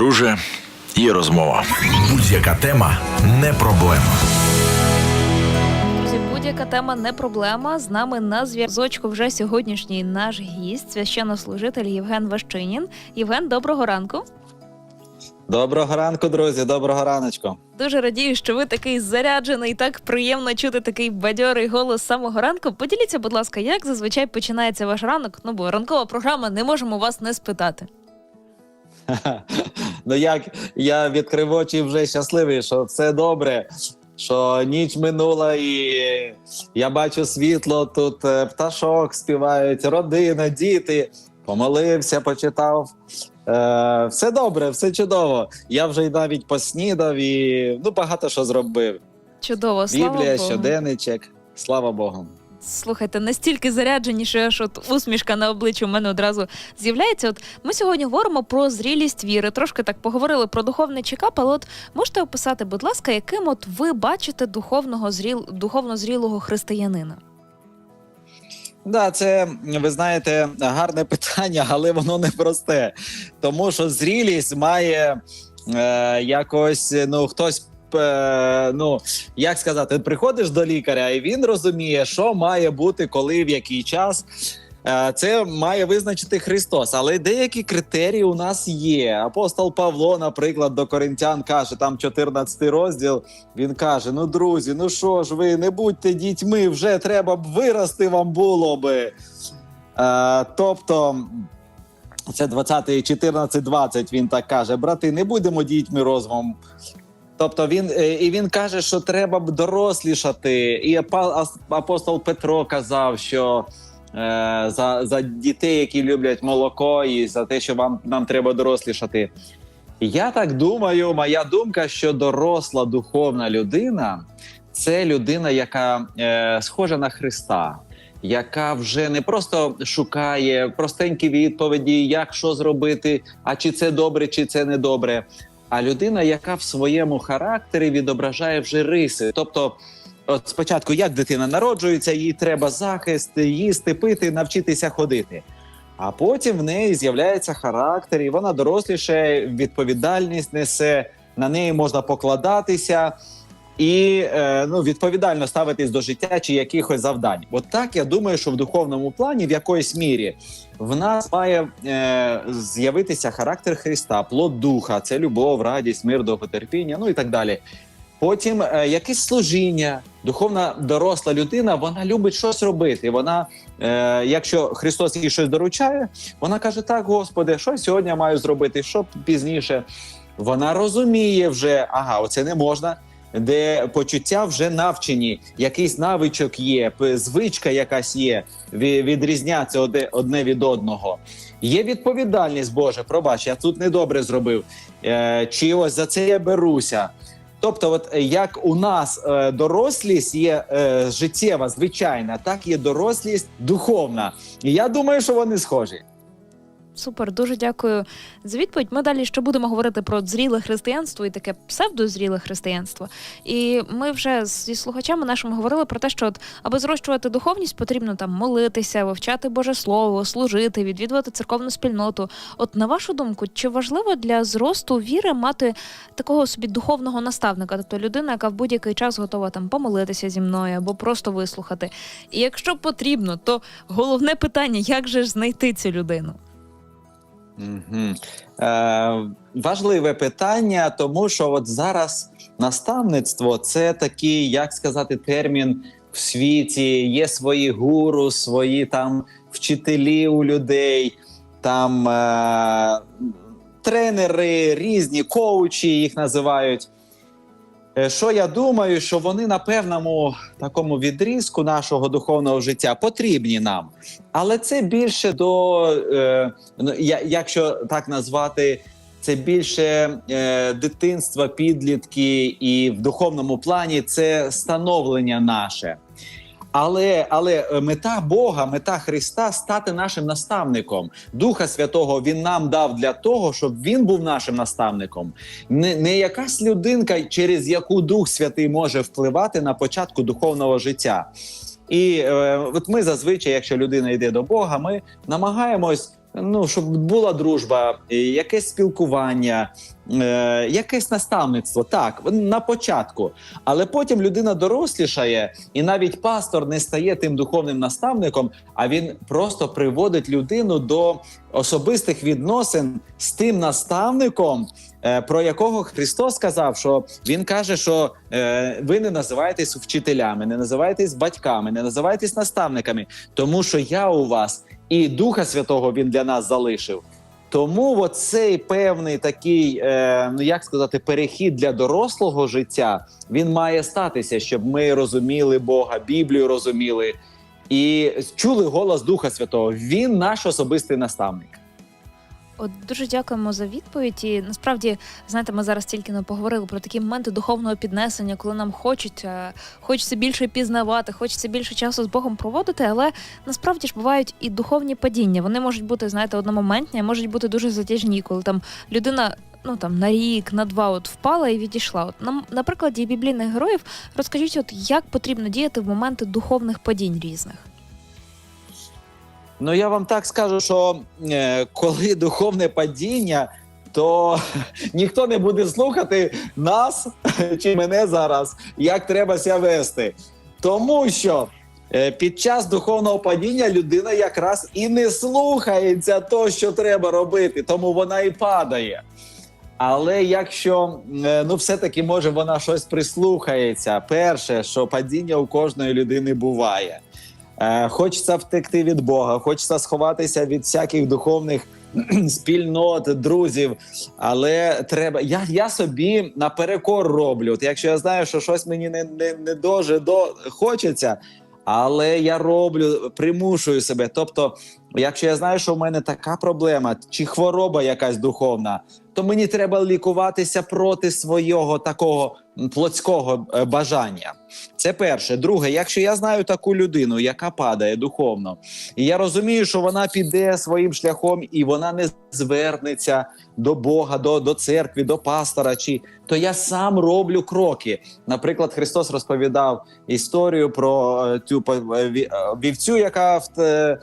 друже, є розмова. Будь-яка тема не проблема. Друзі, будь-яка тема не проблема. З нами на зв'язочку вже сьогоднішній наш гість, священнослужитель Євген Ващинін. Євген, доброго ранку. Доброго ранку, друзі. Доброго раночку. Дуже радію, що ви такий заряджений. Так приємно чути такий бадьорий голос з самого ранку. Поділіться, будь ласка, як зазвичай починається ваш ранок? Ну бо ранкова програма не можемо вас не спитати. Ну як я відкрив очі вже щасливий, що все добре, що ніч минула, і я бачу світло. Тут е, пташок співають, родина, діти. Помолився, почитав. Е, все добре, все чудово. Я вже й навіть поснідав і ну багато що зробив. Чудово, слава Біблія, Богу. щоденничок. Слава Богу. Слухайте, настільки заряджені, що аж от усмішка на обличчі у мене одразу з'являється. От ми сьогодні говоримо про зрілість віри. Трошки так поговорили про духовний чекап, але от можете описати, будь ласка, яким от ви бачите духовного зріл, духовно зрілого християнина? Да, це ви знаєте гарне питання, але воно не просте. Тому що зрілість має е, якось ну хтось. Е, Ну, як сказати, приходиш до лікаря, і він розуміє, що має бути, коли в який час. Е, Це має визначити Христос, але деякі критерії у нас є. Апостол Павло, наприклад, до коринтян каже, там 14 розділ. Він каже: Ну, друзі, ну що ж ви, не будьте дітьми, вже треба б вирости вам було би. Е, тобто, це 20, 14, 20, Він так каже: брати, не будемо дітьми розумом. Тобто він е, і він каже, що треба б дорослішати. І апостол Петро казав, що е, за, за дітей, які люблять молоко, і за те, що вам нам треба дорослішати. Я так думаю, моя думка, що доросла духовна людина це людина, яка е, схожа на Христа, яка вже не просто шукає простенькі відповіді, як що зробити, а чи це добре, чи це не добре. А людина, яка в своєму характері відображає вже риси. Тобто, от спочатку, як дитина народжується, їй треба захист, їсти, пити, навчитися ходити. А потім в неї з'являється характер, і вона доросліше, відповідальність несе, на неї можна покладатися і е, ну, відповідально ставитись до життя чи якихось завдань. От так я думаю, що в духовному плані, в якоїсь мірі, в нас має е, з'явитися характер Христа, плод духа, це любов, радість, мир, довготерпіння, ну і так далі. Потім е, якесь служіння, духовна доросла людина, вона любить щось робити. Вона, е, якщо Христос їй щось доручає, вона каже: Так, Господи, що сьогодні маю зробити, що пізніше. Вона розуміє вже, ага, оце не можна. Де почуття вже навчені, якийсь навичок є, звичка якась є, відрізняться одне від одного. Є відповідальність, Боже, пробач, я тут недобре зробив. Е, чи ось за це я беруся. Тобто, от е, як у нас е, дорослість є е, життєва, звичайна, так є дорослість духовна. І я думаю, що вони схожі. Супер, дуже дякую за відповідь. Ми далі ще будемо говорити про зріле християнство і таке псевдозріле християнство. І ми вже зі слухачами нашими говорили про те, що от, аби зрощувати духовність, потрібно там молитися, вивчати Боже Слово, служити, відвідувати церковну спільноту. От на вашу думку, чи важливо для зросту віри мати такого собі духовного наставника, тобто людина, яка в будь-який час готова там помолитися зі мною або просто вислухати? І якщо потрібно, то головне питання, як же ж знайти цю людину? Угу. Е, важливе питання, тому що от зараз наставництво це такий, як сказати, термін в світі. Є свої гуру, свої там вчителі у людей, там е, тренери, різні коучі їх називають. Е, Що я думаю, що вони на певному такому відрізку нашого духовного життя потрібні нам, але це більше до е, ну, якщо так назвати, це більше е, дитинства, підлітки, і в духовному плані це становлення наше. Але, але е, мета Бога, мета Христа стати нашим наставником. Духа Святого Він нам дав для того, щоб він був нашим наставником. Не, не якась людинка, через яку Дух Святий може впливати на початку духовного життя. І е, от ми зазвичай, якщо людина йде до Бога, ми намагаємось Ну, щоб була дружба, е, якесь спілкування, е, якесь наставництво. Так, на початку. Але потім людина дорослішає, і навіть пастор не стає тим духовним наставником, а він просто приводить людину до особистих відносин з тим наставником, е, про якого Христос сказав, що він каже, що е, ви не називаєтесь вчителями, не називаєтесь батьками, не називаєтесь наставниками, тому що я у вас і Духа Святого він для нас залишив. Тому оцей певний такий, е, ну як сказати, перехід для дорослого життя він має статися, щоб ми розуміли Бога, Біблію розуміли і чули голос Духа Святого. Він наш особистий наставник. От дуже дякуємо за відповідь. І насправді, знаєте, ми зараз тільки не поговорили про такі моменти духовного піднесення, коли нам хочеться, хочеться більше пізнавати, хочеться більше часу з Богом проводити. Але насправді ж бувають і духовні падіння. Вони можуть бути, знаєте, одномоментні, а можуть бути дуже затяжні, коли там людина. Ну там на рік, на два, от впала і відійшла. От нам на прикладі біблійних героїв розкажіть, от як потрібно діяти в моменти духовних падінь різних. Ну я вам так скажу, що е, коли духовне падіння, то ніхто не буде слухати нас чи мене зараз, як треба ся вести. Тому що е, під час духовного падіння людина якраз і не слухається то, що треба робити, тому вона і падає. Але якщо е, ну все-таки може вона щось прислухається, перше, що падіння у кожної людини буває. Е, Хочеться втекти від Бога, хочеться сховатися від всяких духовних спільнот, друзів. Але треба. Я, я собі наперекор роблю. От якщо я знаю, що щось мені не, не, не дуже до хочеться, але я роблю, примушую себе. Тобто, якщо я знаю, що в мене така проблема чи хвороба якась духовна, то мені треба лікуватися проти свого такого плотського е, бажання. Це перше. Друге, якщо я знаю таку людину, яка падає духовно, і я розумію, що вона піде своїм шляхом і вона не звернеться до Бога, до, до церкви, до пастора, чи то я сам роблю кроки. Наприклад, Христос розповідав історію про е, цю е, ві- вівцю, яка в-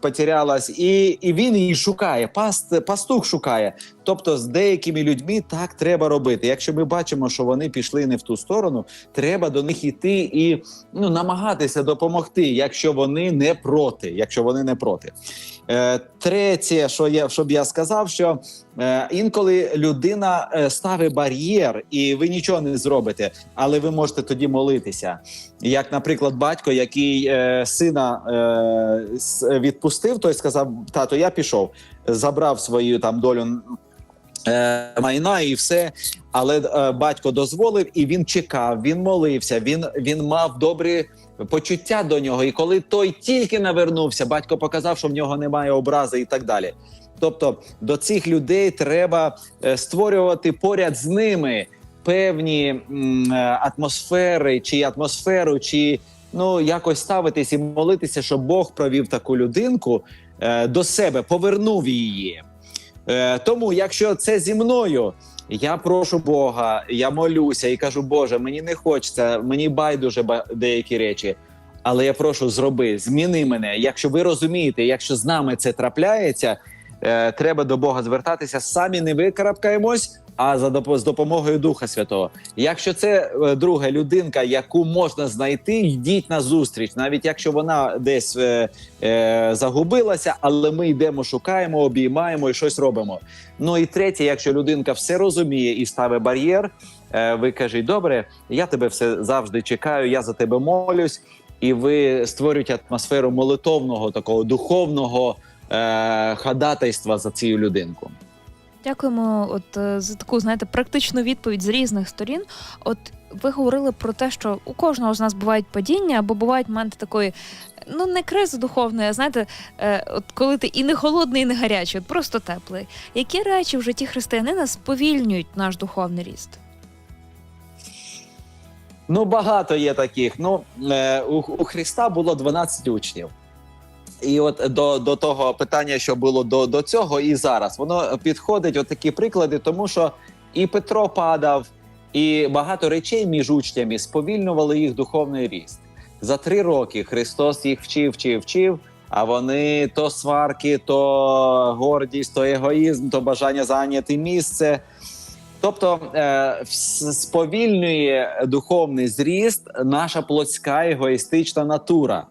потерялась, і, і він її шукає. Паст, пастух шукає. Тобто, з деякими людьми так треба робити. Якщо ми бачимо, що вони пішли не в ту сторону, треба до них іти і ну намагатися допомогти, якщо вони не проти. Якщо вони не проти. Е, третє, що я щоб я сказав, що е, інколи людина е, ставить бар'єр, і ви нічого не зробите, але ви можете тоді молитися. Як, наприклад, батько, який е, сина е, відпустив, той сказав: тато, я пішов, забрав свою там долю е, майна і все. Але е, батько дозволив, і він чекав, він молився, він, він мав добрі почуття до нього. І коли той тільки навернувся, батько показав, що в нього немає образи і так далі. Тобто до цих людей треба е, створювати поряд з ними певні м, е, атмосфери, чи атмосферу, чи ну якось ставитись і молитися, щоб Бог провів таку людинку е, до себе, повернув її. Е, тому, якщо це зі мною, я прошу Бога, я молюся і кажу, Боже, мені не хочеться, мені байдуже ба- деякі речі. Але я прошу, зроби, зміни мене. Якщо ви розумієте, якщо з нами це трапляється, е, треба до Бога звертатися. Самі не викарабкаємось, а за допо- з допомогою Духа Святого. Якщо це е, друга людинка, яку можна знайти, йдіть на зустріч, навіть якщо вона десь е, е, загубилася, але ми йдемо, шукаємо, обіймаємо і щось робимо. Ну і третє, якщо людинка все розуміє і ставить бар'єр, е, ви кажіть, добре, я тебе все завжди чекаю, я за тебе молюсь, і ви створюєте атмосферу молитовного, такого духовного е, ходатайства за цю людинку. Дякуємо, от е, за таку знаєте практичну відповідь з різних сторін. От ви говорили про те, що у кожного з нас бувають падіння, або бувають моменти такої, ну не кризи духовної, а знаєте, е, от коли ти і не холодний, і не гарячий, от просто теплий. Які речі в житті християнина сповільнюють наш духовний ріст? Ну, багато є таких. Ну, е, у, у Христа було 12 учнів. І от до, до того питання, що було до, до цього, і зараз воно підходить от такі приклади, тому що і Петро падав, і багато речей між учнями сповільнювали їх духовний ріст. За три роки Христос їх вчив, вчив, вчив, А вони то сварки, то гордість, то егоїзм, то бажання зайняти місце. Тобто е, сповільнює духовний зріст наша плотська егоїстична натура.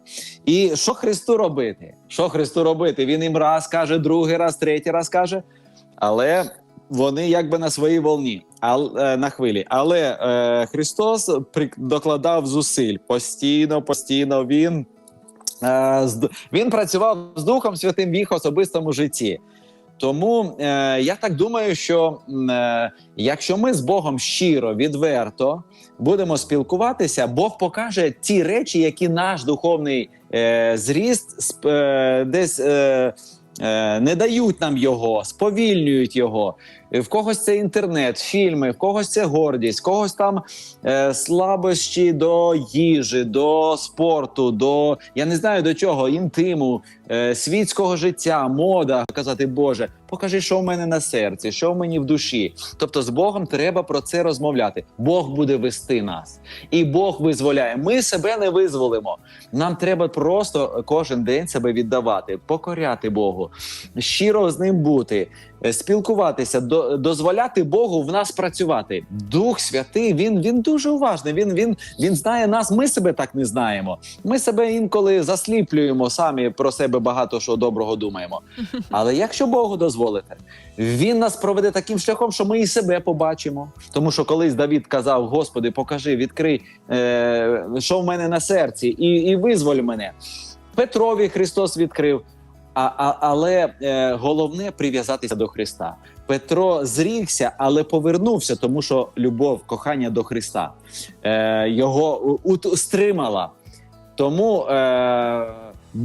І що Христу робити? Що Христу робити? Він їм раз каже, другий раз, третій раз каже, але вони якби на своїй волні, ал, е, на хвилі. Але е, Христос докладав зусиль постійно, постійно він. Е, він працював з Духом Святим в їх особистому житті. Тому е, я так думаю, що е, якщо ми з Богом щиро, відверто будемо спілкуватися, Бог покаже ті речі, які наш духовний е, зріст е, десь е, е, не дають нам його, сповільнюють його. В когось це інтернет, фільми, в когось це гордість, в когось там е, слабощі до їжі, до спорту, до я не знаю до чого, інтиму, е, світського життя, мода. Казати, Боже, покажи, що в мене на серці, що в мені в душі. Тобто, з Богом треба про це розмовляти. Бог буде вести нас, і Бог визволяє. Ми себе не визволимо. Нам треба просто кожен день себе віддавати, покоряти Богу, щиро з ним бути, е, спілкуватися, до, дозволяти Богу в нас працювати. Дух Святий, він, він дуже уважний. Він, він, він знає нас. Ми себе так не знаємо. Ми себе інколи засліплюємо самі про себе багато що доброго думаємо. Але якщо Богу дозволите, він нас проведе таким шляхом, що ми і себе побачимо. Тому що колись Давід казав: Господи, покажи, відкрий, е, що в мене на серці, і, і визволь мене. Петрові Христос відкрив. А, а, але е, головне прив'язатися до Христа. Петро зрікся, але повернувся, тому що любов, кохання до Христа е, його стримала. Тому е,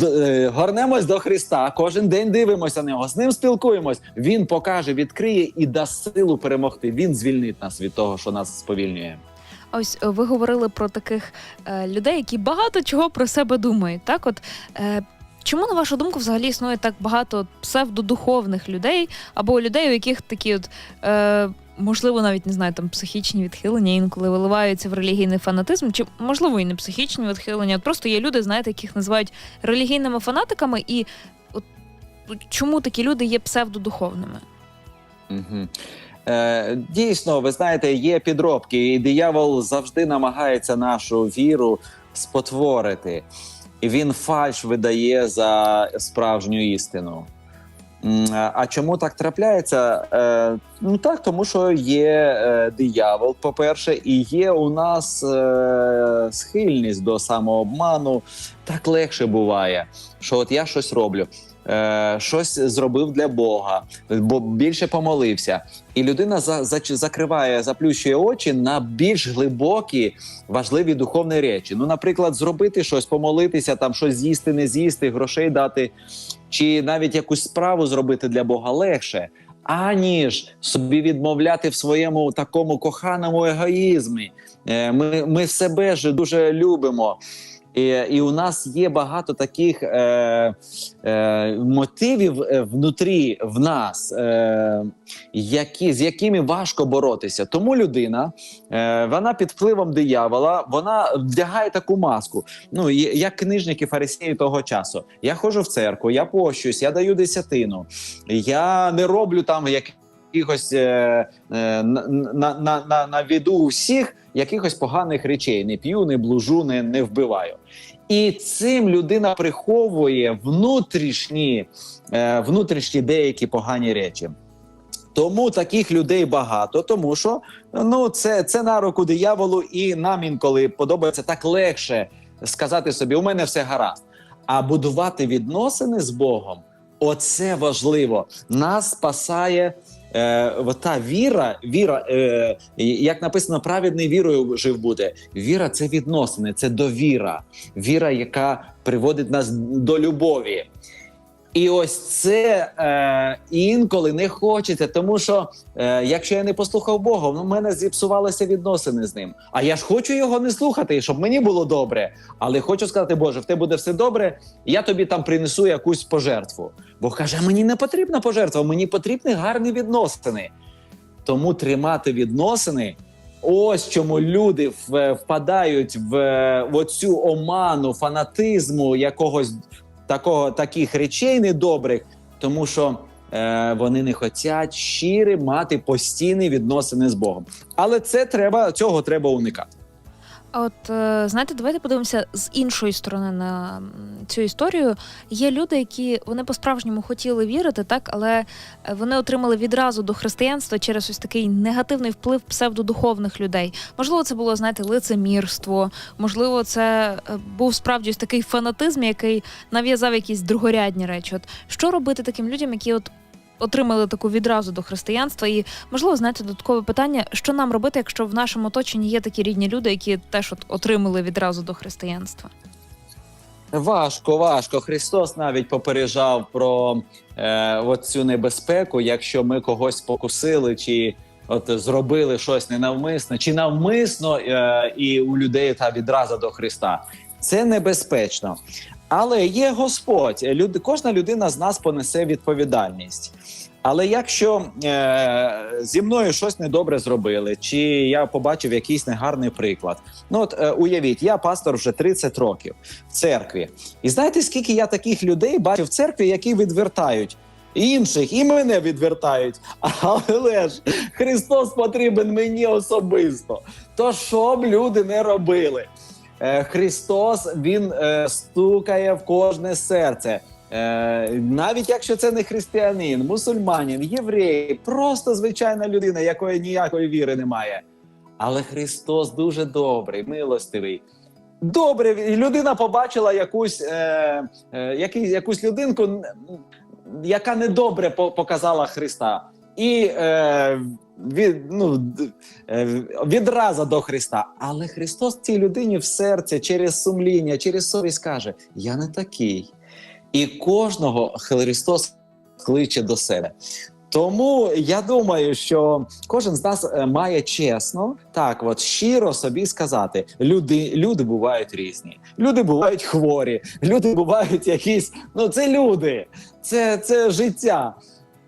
е, горнемось до Христа, кожен день дивимося на нього, з ним спілкуємось. Він покаже, відкриє і дасть силу перемогти. Він звільнить нас від того, що нас сповільнює. Ось ви говорили про таких е, людей, які багато чого про себе думають. Так, от е, чому на вашу думку взагалі існує так багато псевдодуховних людей або людей, у яких такі от. Е, Можливо, навіть не знаю, там психічні відхилення інколи виливаються в релігійний фанатизм, чи можливо і не психічні відхилення. От просто є люди, знаєте, яких називають релігійними фанатиками, і от чому такі люди є псевдодуховними? Угу. Е, дійсно, ви знаєте, є підробки, і диявол завжди намагається нашу віру спотворити, і він фальш видає за справжню істину. А чому так трапляється? Е, ну так, тому що є е, диявол, по-перше, і є у нас е, схильність до самообману. Так легше буває, що от я щось роблю, е, щось зробив для Бога, бо більше помолився. І людина за, за, закриває, заплющує очі на більш глибокі, важливі духовні речі. Ну, наприклад, зробити щось, помолитися, там щось з'їсти, не з'їсти, грошей дати, чи навіть якусь справу зробити для Бога легше, аніж собі відмовляти в своєму такому коханому егоїзмі. Е, Ми, ми себе ж дуже любимо. І, і у нас є багато таких е, е, мотивів е, внутрі в нас, е, які, з якими важко боротися. Тому людина, е, вона під впливом диявола, вона вдягає таку маску. Ну, як книжники фарисеї того часу. Я ходжу в церкву, я пощусь, я даю десятину, я не роблю там якихось е, е, на, на, на, на, на віду у всіх якихось поганих речей. Не п'ю, не блужу, не, не вбиваю. І цим людина приховує внутрішні, е, внутрішні деякі погані речі. Тому таких людей багато, тому що ну це, це на руку дияволу, і нам інколи подобається так легше сказати собі: у мене все гаразд. А будувати відносини з Богом оце важливо. Нас спасає е, та віра, віра, е, як написано, праведний вірою жив буде. Віра це відносини, це довіра, віра, яка приводить нас до любові. І ось це е, інколи не хочеться, тому що е, якщо я не послухав Бога, в мене зіпсувалися відносини з ним. А я ж хочу його не слухати, щоб мені було добре. Але хочу сказати, Боже, в тебе буде все добре. Я тобі там принесу якусь пожертву. Бог каже: мені не потрібна пожертва, мені потрібні гарні відносини. Тому тримати відносини. Ось чому люди впадають в, в оцю оману фанатизму якогось такого, таких речей недобрих, тому що е, вони не хочуть щири мати постійні відносини з Богом. Але це треба, цього треба уникати. А от е, знаєте, давайте подивимося з іншої сторони на цю історію. Є люди, які вони по-справжньому хотіли вірити, так, але е, вони отримали відразу до християнства через ось такий негативний вплив псевдодуховних людей. Можливо, це було знаєте, лицемірство, можливо, це е, був справді ось такий фанатизм, який нав'язав якісь другорядні речі. От що робити таким людям, які от отримали таку відразу до християнства, і можливо, знаєте, додаткове питання, що нам робити, якщо в нашому оточенні є такі рідні люди, які теж от отримали відразу до християнства? Важко, важко. Христос навіть попереджав про е, от цю небезпеку, якщо ми когось покусили, чи от зробили щось ненавмисно, чи навмисно, е, і у людей та відраза до Христа. Це небезпечно. Але є Господь. Люд, кожна людина з нас понесе відповідальність. Але якщо е, зі мною щось недобре зробили, чи я побачив якийсь негарний приклад, ну от е, уявіть, я пастор вже 30 років в церкві. І знаєте, скільки я таких людей бачив в церкві, які відвертають інших, і мене відвертають. Але ж Христос потрібен мені особисто. То що б люди не робили? Е, Христос Він е, стукає в кожне серце. Е, навіть якщо це не християнин, мусульманин, єврей, просто звичайна людина, якої ніякої віри немає. Але Христос дуже добрий, милостивий. Добре, людина побачила якусь, е, е, якусь людинку, яка недобре показала Христа. І е, від, ну, е, відразу до Христа. Але Христос цій людині в серце через сумління, через совість каже: Я не такий. І кожного Христос кличе до себе. Тому я думаю, що кожен з нас е, має чесно, так от щиро собі сказати: люди, люди бувають різні, люди бувають хворі, люди бувають якісь. Ну це люди, це, це життя.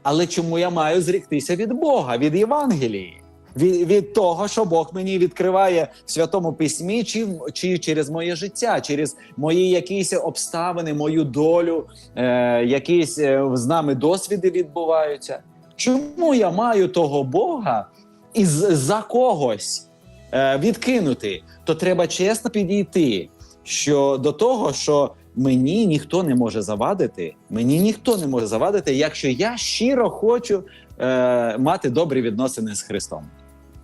Але чому я маю зріктися від Бога, від Євангелії? Від, від того, що Бог мені відкриває в святому письмі, чи, чи через моє життя, через мої якісь обставини, мою долю, е, якісь е, з нами досвіди відбуваються. Чому я маю того Бога і за когось е, відкинути? То треба чесно підійти що до того, що мені ніхто не може завадити, мені ніхто не може завадити, якщо я щиро хочу е, мати добрі відносини з Христом.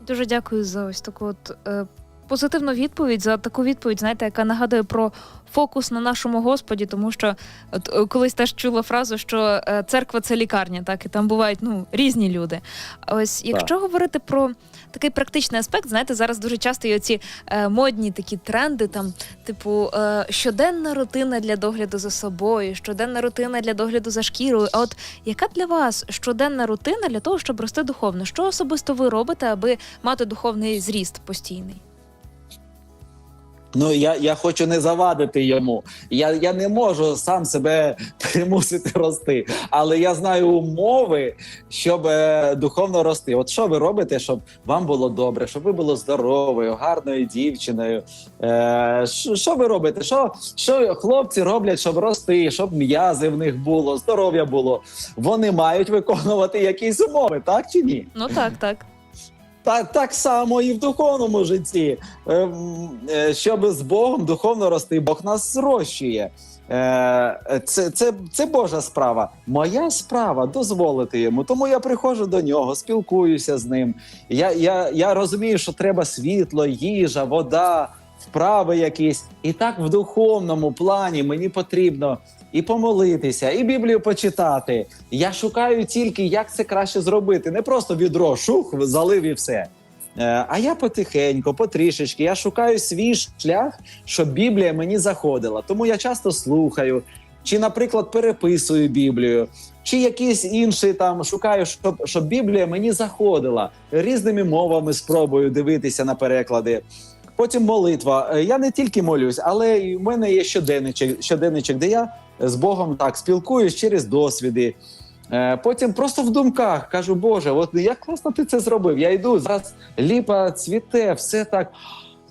Дуже дякую за ось таку от е, позитивну відповідь, за таку відповідь, знаєте, яка нагадує про фокус на нашому Господі, тому що от е, колись теж чула фразу, що е, церква це лікарня, так і там бувають ну різні люди. Ось якщо говорити про такий практичний аспект, знаєте, зараз дуже часто є оці е, модні такі тренди, там, типу, е, щоденна рутина для догляду за собою, щоденна рутина для догляду за шкірою. А от яка для вас щоденна рутина для того, щоб рости духовно? Що особисто ви робите, аби мати духовний зріст постійний? Ну я, я хочу не завадити йому. Я, я не можу сам себе примусити рости, але я знаю умови, щоб е, духовно рости. От що ви робите, щоб вам було добре, щоб ви були здоровою, гарною дівчиною? Е, що, ви робите? Що, що хлопці роблять, щоб рости, щоб м'язи в них було, здоров'я було? Вони мають виконувати якісь умови, так чи ні? Ну так, так. Так, так само і в духовному житті. Ем, е, Щоб з Богом духовно рости, Бог нас зрощує. Е, Це, це, це Божа справа. Моя справа дозволити йому. Тому я приходжу до нього, спілкуюся з ним. Я, я, я розумію, що треба світло, їжа, вода, вправи якісь. І так в духовному плані мені потрібно і помолитися, і Біблію почитати. Я шукаю тільки, як це краще зробити. Не просто відро, шух, залив і все. Е, А я потихеньку, потрішечки, я шукаю свій шлях, щоб Біблія мені заходила. Тому я часто слухаю, чи, наприклад, переписую Біблію, чи якісь інші там шукаю, щоб, щоб Біблія мені заходила. Різними мовами спробую дивитися на переклади. Потім молитва. Е, Я не тільки молюсь, але і в мене є щоденничок, щоденничок, де я з Богом так спілкуюсь через досвіди. Е, Потім просто в думках кажу, Боже, от як класно ти це зробив. Я йду зараз ліпа цвіте, все так.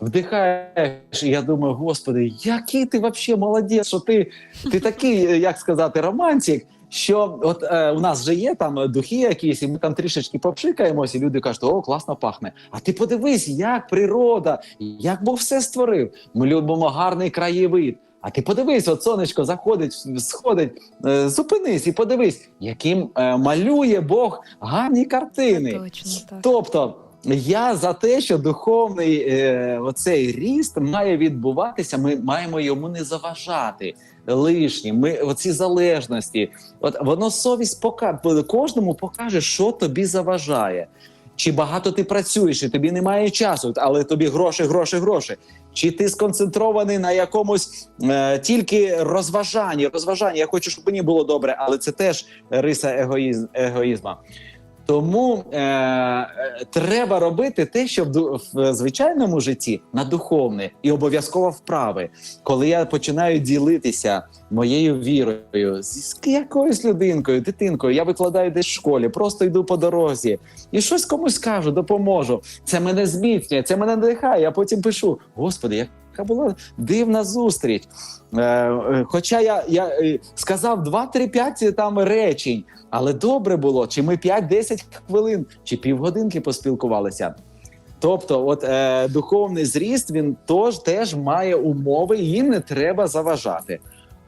вдихаєш, і я думаю, господи, який ти взагалі молодець, що ти, ти такий, як сказати, романтик. Що от е, у нас вже є там духи якісь, і ми там трішечки попшикаємося, і люди кажуть, о, класно пахне. А ти подивись, як природа, як Бог все створив. Ми любимо гарний краєвид. А ти подивись, от сонечко заходить, сходить, е, зупинись і подивись, яким е, малює Бог гарні картини. Точно так. Тобто я за те, що духовний е, оцей ріст має відбуватися. Ми маємо йому не заважати лишнім. Ми оці залежності, от воно совість пока кожному покаже, що тобі заважає. Чи багато ти працюєш, і тобі немає часу, але тобі гроші, гроші, гроші. Чи ти сконцентрований на якомусь е, тільки розважанні? Розважанні, я хочу, щоб мені було добре, але це теж риса егоїз, егоїзма. Тому е, треба робити те, що в, в звичайному житті на духовне і обов'язково вправи. Коли я починаю ділитися моєю вірою з якоюсь людинкою, дитинкою, я викладаю десь в школі, просто йду по дорозі і щось комусь кажу, допоможу. Це мене зміцнює, це мене надихає. Я потім пишу: Господи, яка була дивна зустріч. Е, е, хоча я, я е, сказав 2-3-5 там речень, але добре було, чи ми 5-10 хвилин, чи півгодинки поспілкувалися. Тобто, от е, духовний зріст він тож теж має умови, їм не треба заважати.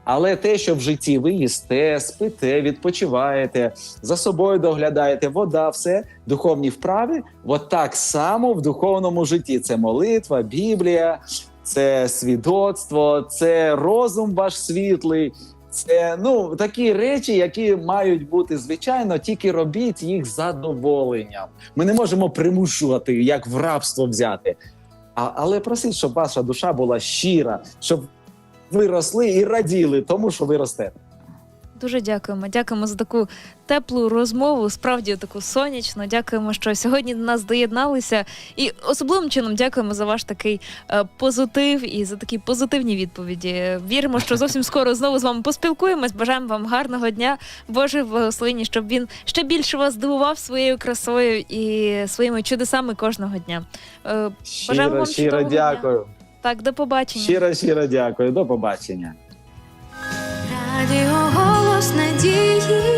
Але те, що в житті ви їсте, спите, відпочиваєте, за собою доглядаєте, вода, все духовні вправи, от так само в духовному житті це молитва, Біблія, це свідоцтво, це розум ваш світлий. Це ну такі речі, які мають бути звичайно, тільки робіть їх задоволенням. Ми не можемо примушувати, як в рабство взяти. А, але просіть, щоб ваша душа була щира, щоб ви росли і раділи тому, що ви ростете. Дуже дякуємо. Дякуємо за таку теплу розмову, справді таку сонячну. Дякуємо, що сьогодні до нас доєдналися. І особливим чином дякуємо за ваш такий е, позитив і за такі позитивні відповіді. Віримо, що зовсім скоро знову з вами поспілкуємось. Бажаємо вам гарного дня, Боже благословення, щоб він ще більше вас здивував своєю красою і своїми чудесами кожного дня. Е, Бажаємо Щиро, вам щиро чудового дня. дякую. так, до побачення. Щиро, щиро дякую. До побачення. Радіо голос надії.